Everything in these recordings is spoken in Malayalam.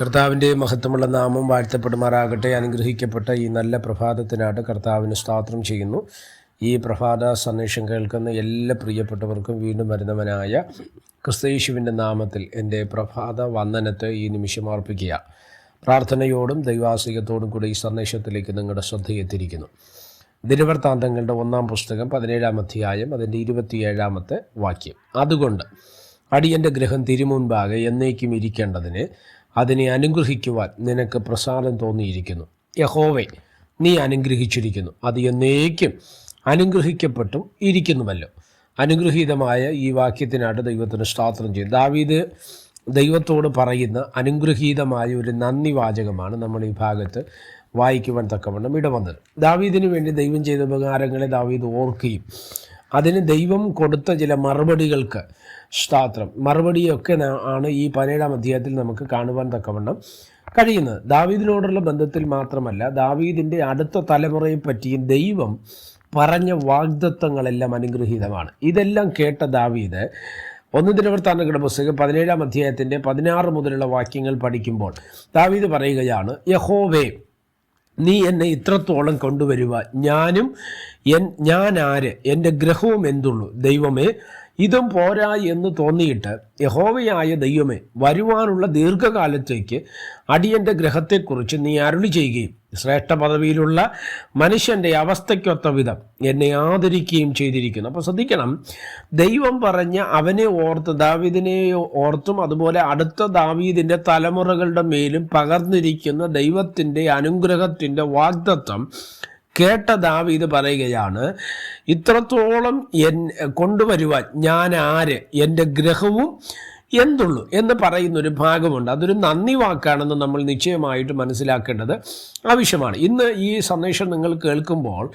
കർത്താവിന്റെ മഹത്വമുള്ള നാമം വാഴ്ത്തപ്പെടുമാറാകട്ടെ. അനുഗ്രഹിക്കപ്പെട്ട ഈ നല്ല പ്രഭാതത്തിനായിട്ട് കർത്താവിന് സ്തോത്രം ചെയ്യുന്നു. ഈ പ്രഭാത സന്ദേശം കേൾക്കുന്ന എല്ലാ പ്രിയപ്പെട്ടവർക്കും വീണ്ടും വരുന്നവനായ ക്രിസ്തയേശുവിന്റെ നാമത്തിൽ എന്റെ പ്രഭാത വന്ദനത്തെ ഈ നിമിഷം അർപ്പിക്കുക. പ്രാർത്ഥനയോടും ദൈവാസികത്തോടും കൂടി ഈ സന്ദേശത്തിലേക്ക് നിങ്ങളുടെ ശ്രദ്ധയെത്തിയിരിക്കുന്നു ദിനവൃത്താന്തങ്ങളുടെ ഒന്നാം പുസ്തകം പതിനേഴാം അധ്യായം അതിന്റെ ഇരുപത്തിയേഴാമത്തെ വാക്യം. അതുകൊണ്ട് അടിയന്റെ ഗ്രഹം തിരുമുൻപാകെ എന്നേക്കും ഇരിക്കേണ്ടതിന് അതിനെ അനുഗ്രഹിക്കുവാൻ നിനക്ക് പ്രസാദം തോന്നിയിരിക്കുന്നു. യഹോവെ നീ അനുഗ്രഹിച്ചിരിക്കുന്നു. അത് എന്നേക്കും അനുഗ്രഹിക്കപ്പെട്ടും ഇരിക്കുന്നുവല്ലോ. അനുഗ്രഹീതമായ ഈ വാക്യത്തിനായിട്ട് ദൈവത്തിന് സ്ത്രാത്രം ചെയ്യും. ദാവീദ് ദൈവത്തോട് പറയുന്ന അനുഗ്രഹീതമായ ഒരു നന്ദി വാചകമാണ് നമ്മൾ ഈ ഭാഗത്ത് വായിക്കുവാൻ തക്കവണ്ണം ഇടവന്നത്. ദാവീദിന് വേണ്ടി ദൈവം ചെയ്ത ഉപകാരങ്ങളെ ദാവീദ് ഓർക്കുകയും അതിന് ദൈവം കൊടുത്ത ചില മറുപടികൾക്ക് സ്തോത്രം. മറുപടിയൊക്കെ ആണ് ഈ പതിനേഴാം അധ്യായത്തിൽ നമുക്ക് കാണുവാൻ തക്കവണ്ണം കഴിയുന്നത്. ദാവീദിനോടുള്ള ബന്ധത്തിൽ മാത്രമല്ല ദാവീദിന്റെ അടുത്ത തലമുറയെ പറ്റിയും ദൈവം പറഞ്ഞ വാഗ്ദത്വങ്ങളെല്ലാം അനുഗ്രഹീതമാണ്. ഇതെല്ലാം കേട്ട ദാവീദ് ഒന്ന് ദിനവൃത്താന്തങ്ങളുടെ പുസ്തകം പതിനേഴാം അധ്യായത്തിന്റെ പതിനാറ് മുതലുള്ള വാക്യങ്ങൾ പഠിക്കുമ്പോൾ ദാവീദ് പറയുകയാണ് യഹോവേ നീ എന്നെ ഇത്രത്തോളം കൊണ്ടുവരുക ഞാനും എൻ ഞാൻ ആര് എന്റെ ഗ്രഹവും എന്തുള്ളൂ? ദൈവമേ ഇതും പോരാ എന്ന് തോന്നിയിട്ട് യഹോവയായ ദൈവമേ വരുവാനുള്ള ദീർഘകാലത്തേക്ക് അടിയന്റെ ഗ്രഹത്തെക്കുറിച്ച് നീ അരുളി ചെയ്യുകയും ശ്രേഷ്ഠ പദവിയിലുള്ള മനുഷ്യന്റെ അവസ്ഥയ്ക്കൊത്ത വിധം എന്നെ ആദരിക്കുകയും ചെയ്തിരിക്കുന്നു. അപ്പോൾ ശ്രദ്ധിക്കണം ദൈവം പറഞ്ഞ അവനെ ഓർത്ത് ദാവീദിനെ ഓർത്തും അതുപോലെ അടുത്ത ദാവീദിന്റെ തലമുറകളുടെ മേലും പകർന്നിരിക്കുന്ന ദൈവത്തിന്റെ അനുഗ്രഹത്തിന്റെ വാഗ്ദത്വം കേട്ട ദാവീദ് പറയുകയാണ് ഇത്രത്തോളം എൻ കൊണ്ടുവരുവാൻ ഞാൻ ആര്? എന്റെ ഗ്രഹവും എന്തുള്ളൂ എന്ന് പറയുന്ന ഒരു ഭാഗമുണ്ട്. അതൊരു നന്ദി വാക്കാണെന്ന് നമ്മൾ നിശ്ചയമായിട്ട് മനസ്സിലാക്കേണ്ടത് ആവശ്യമാണ്. ഇന്ന് ഈ സന്ദേശം നിങ്ങൾ കേൾക്കുമ്പോൾ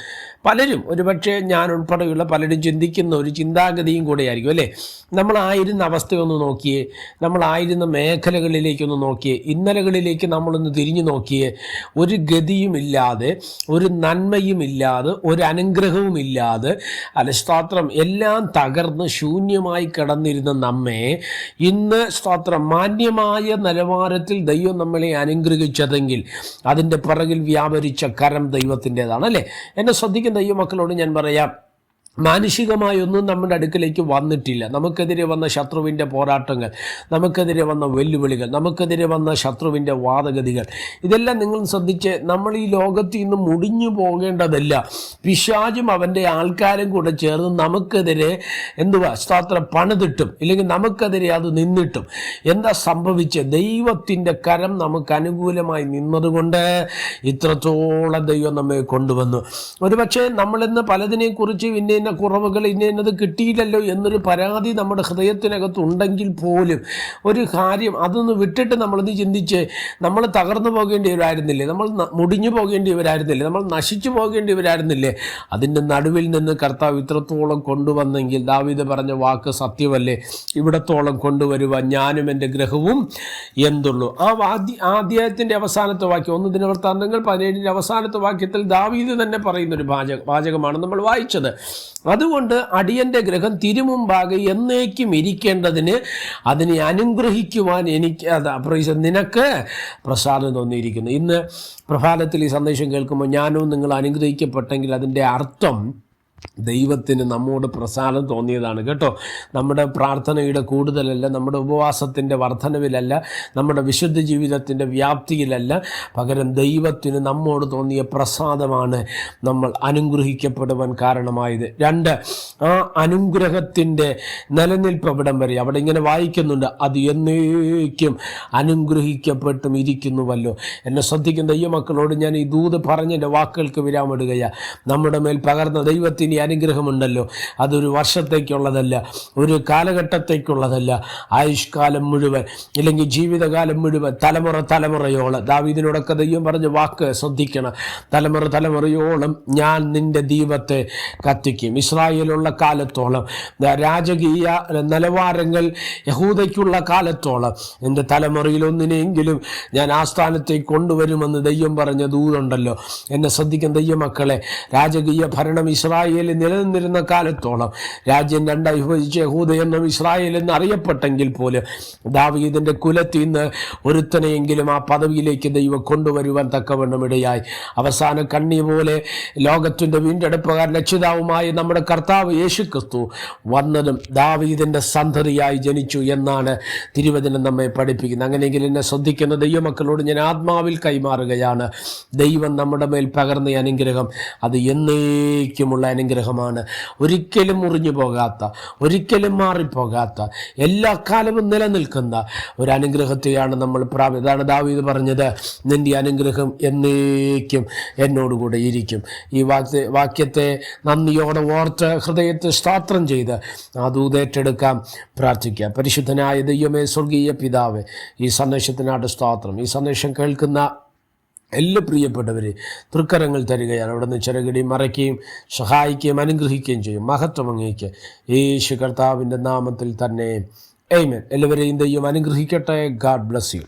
പലരും ഒരുപക്ഷെ ഞാൻ ഉൾപ്പെടെയുള്ള പലരും ചിന്തിക്കുന്ന ഒരു ചിന്താഗതിയും കൂടെയായിരിക്കും അല്ലേ? നമ്മളായിരുന്ന അവസ്ഥയൊന്ന് നോക്കിയേ നമ്മളായിരുന്ന മേഖലകളിലേക്കൊന്ന് നോക്കിയേ ഇന്നലകളിലേക്ക് നമ്മളൊന്ന് തിരിഞ്ഞു നോക്കിയേ ഒരു ഗതിയുമില്ലാതെ ഒരു നന്മയുമില്ലാതെ ഒരു അനുഗ്രഹവുമില്ലാതെ അലസ്താത്രം എല്ലാം തകർന്ന് ശൂന്യമായി കിടന്നിരുന്ന നമ്മെ ഇന്ന് സ്തോത്രം. മാന്യമായ നിലവാരത്തിൽ ദൈവം നമ്മളെ അനുഗ്രഹിച്ചതെങ്കിൽ അതിന്റെ പിറകിൽ വ്യാപരിച്ച കരം ദൈവത്തിന്റെതാണ് അല്ലേ? എന്നെ ശ്രദ്ധിക്കുന്ന ദൈവമക്കളോട് ഞാൻ പറയാം മാനുഷികമായൊന്നും നമ്മുടെ അടുക്കിലേക്ക് വന്നിട്ടില്ല. നമുക്കെതിരെ വന്ന ശത്രുവിന്റെ പോരാട്ടങ്ങൾ നമുക്കെതിരെ വന്ന വെല്ലുവിളികൾ നമുക്കെതിരെ വന്ന ശത്രുവിന്റെ വാദഗതികൾ ഇതെല്ലാം നിങ്ങൾ ശ്രദ്ധിച്ച് നമ്മൾ ഈ ലോകത്തിൽ നിന്ന് മുടിഞ്ഞു പോകേണ്ടതല്ല. പിശാചും അവന്റെ ആൾക്കാരും കൂടെ ചേർന്ന് നമുക്കെതിരെ എന്തുവാ സ്തോത്രം പണിതിട്ടും ഇല്ലെങ്കിൽ നമുക്കെതിരെ അത് നിന്നിട്ടും. എന്താ സംഭവിച്ച്? ദൈവത്തിന്റെ കരം നമുക്ക് അനുകൂലമായി നിന്നതുകൊണ്ട് ഇത്രത്തോളം ദൈവം നമ്മെ കൊണ്ടുവന്നു. ഒരുപക്ഷെ നമ്മളിന്ന് പലതിനെക്കുറിച്ച് ഇന്ന ഇന്ന കുറവുകൾ ഇന്ന ഇന്നത് കിട്ടിയില്ലല്ലോ എന്നൊരു പരാതി നമ്മുടെ ഹൃദയത്തിനകത്ത് ഉണ്ടെങ്കിൽ പോലും ഒരു കാര്യം അതൊന്ന് വിട്ടിട്ട് നമ്മളൊന്ന് ചിന്തിച്ച് നമ്മൾ തകർന്നു പോകേണ്ടിയവരായിരുന്നില്ലേ? നമ്മൾ മുടിഞ്ഞു പോകേണ്ടിയവരായിരുന്നില്ലേ? നമ്മൾ നശിച്ചു പോകേണ്ടിയവരായിരുന്നില്ലേ? അതിന്റെ നടുവിൽ നിന്ന് കർത്താവ് ഇത്രത്തോളം കൊണ്ടുവന്നെങ്കിൽ ദാവീദ് പറഞ്ഞ വാക്ക് സത്യമല്ലേ? ഇവിടത്തോളം കൊണ്ടുവരുവാൻ ഞാനും എന്റെ ഗ്രഹവും എന്തുള്ളൂ. ആ വാദ്യ ആ അധ്യായത്തിന്റെ അവസാനത്തെ വാക്യം ഒന്ന് ദിനവൃത്താന്തങ്ങൾ പതിനേഴിന്റെ അവസാനത്തെ വാക്യത്തിൽ ദാവീദ് തന്നെ പറയുന്നൊരു വാചക വാചകമാണ് നമ്മൾ വായിച്ചത്. അതുകൊണ്ട് അടിയന്റെ ഗ്രഹം തിരുമുമ്പാകെ എന്നേക്കും ഇരിക്കേണ്ടതിന് അതിനെ അനുഗ്രഹിക്കുവാൻ എനിക്ക് പ്രൈസ് നിനക്ക് പ്രസാദം തോന്നിയിരിക്കുന്നു ഇന്ന് പ്രഭാതത്തിൽ ഈ സന്ദേശം കേൾക്കുമ്പോൾ ഞാനും നിങ്ങൾ അനുഗ്രഹിക്കപ്പെട്ടെങ്കിൽ അതിന്റെ അർത്ഥം ദൈവത്തിന് നമ്മോട് പ്രസാദം തോന്നിയതാണ് കേട്ടോ. നമ്മുടെ പ്രാർത്ഥനയുടെ കൂടുതലല്ല നമ്മുടെ ഉപവാസത്തിന്റെ വർധനവിലല്ല നമ്മുടെ വിശുദ്ധ ജീവിതത്തിന്റെ വ്യാപ്തിയിലല്ല. പകരം ദൈവത്തിന് നമ്മോട് തോന്നിയ പ്രസാദമാണ് നമ്മൾ അനുഗ്രഹിക്കപ്പെടുവാൻ കാരണമായത്. രണ്ട് ആ അനുഗ്രഹത്തിന്റെ നിലനിൽപ്പ് എവിടം വരെ അവിടെ ഇങ്ങനെ വായിക്കുന്നുണ്ട് അത് എന്നേക്കും അനുഗ്രഹിക്കപ്പെട്ടും ഇരിക്കുന്നുവല്ലോ. എന്നെ ശ്രദ്ധിക്കുന്ന ഈ മക്കളോട് ഞാൻ ഈ ദൂത് പറഞ്ഞതിന്റെ വാക്കുകൾക്ക് വിരാമിടുകയാണ് നമ്മുടെ മേൽ പകർന്ന ദൈവത്തിന്റെ അനുഗ്രഹമുണ്ടല്ലോ. അതൊരു വർഷത്തേക്കുള്ളതല്ല ഒരു കാലഘട്ടത്തേക്കുള്ളതല്ല. ആയുഷ്കാലം മുഴുവൻ ഇല്ലെങ്കിൽ ജീവിതകാലം മുഴുവൻ തലമുറ തലമുറയോളം ദാവീദിനോടൊക്കെ ദൈവം പറഞ്ഞ വാക്ക് ശ്രദ്ധിക്കണം. തലമുറ തലമുറയോളം ഞാൻ നിന്റെ ദീപത്തെ കത്തിക്കും. ഇസ്രായേലുള്ള കാലത്തോളം രാജകീയ നിലവാരങ്ങൾ യഹൂദയ്ക്കുള്ള കാലത്തോളം എന്റെ തലമുറയിൽ ഒന്നിനെങ്കിലും ഞാൻ ആസ്ഥാനത്തേക്ക് കൊണ്ടുവരുമെന്ന് ദൈവം പറഞ്ഞ ദൂതുണ്ടല്ലോ. എന്നെ ശ്രദ്ധിക്കുന്ന ദൈവമക്കളെ രാജകീയ ഭരണം ഇസ്രായേൽ ഇസ്രായേലിൽ നിലനിന്നിരുന്ന കാലത്തോളം രാജ്യം രണ്ടായി വിഭജിച്ച് യഹൂദ എന്നും ഇസ്രായേൽ എന്ന് അറിയപ്പെട്ടെങ്കിൽ പോലും ദാവീദിന്റെ കുലത്തിൽ നിന്ന് ഒരുത്തനെയെങ്കിലും ആ പദവിയിലേക്ക് ദൈവം കൊണ്ടുവരുവാൻ തക്കവണ്ണം ഇടയായി. അവസാന കണ്ണി പോലെ ലോകത്തിന്റെ വീണ്ടെടുപ്പുകാരൻ രക്ഷിതാവുമായി നമ്മുടെ കർത്താവ് യേശു ക്രിസ്തു വന്നതും ദാവീദിന്റെ സന്തതിയായി ജനിച്ചു എന്നാണ് തിരുവചനം നമ്മെ പഠിപ്പിക്കുന്നത്. അങ്ങനെയെങ്കിൽ എന്നെ ശ്രദ്ധിക്കുന്ന ദൈവമക്കളോട് ഞാൻ ആത്മാവിൽ കൈമാറുകയാണ്. ദൈവം നമ്മുടെ മേൽ പകർന്ന അനുഗ്രഹം. അത് എന്നേക്കുമുള്ള അനുഗ്രഹമാണ്. ഒരിക്കലും മുറിഞ്ഞു പോകാത്ത ഒരിക്കലും മാറിപ്പോകാത്ത എല്ലാ കാലവും നിലനിൽക്കുന്ന ഒരു അനുഗ്രഹത്തെയാണ് നമ്മൾ പ്രാപി ഇതാണ് ദാവീദ് പറഞ്ഞത് നിന്റെ അനുഗ്രഹം എന്നേക്കും എന്നോടുകൂടെ ഇരിക്കും. ഈ വാക്യ വാക്യത്തെ നന്ദിയോടെ ഓർത്ത് ഹൃദയത്തെ സ്തോത്രം ചെയ്ത് ആ ദൂതേറ്റെടുക്കാം പ്രാർത്ഥിക്കാം. പരിശുദ്ധനായ ദൈവമേ സ്വർഗീയ പിതാവ് ഈ സന്ദേശത്തിനായിട്ട് സ്തോത്രം. ഈ സന്ദേശം കേൾക്കുന്ന എല്ലാ പ്രിയപ്പെട്ടവർ തൃക്കരങ്ങൾ തരികയാണ്. അവിടെ നിന്ന് ചിറകിടി മറയ്ക്കുകയും സഹായിക്കുകയും അനുഗ്രഹിക്കുകയും ചെയ്യും. മഹത്വം അങ്ങേക്ക്. യേശു കർത്താവിന്റെ നാമത്തിൽ തന്നെ. എയ്മൻ എല്ലാവരെയും ദൈവം അനുഗ്രഹിക്കട്ടെ. God bless you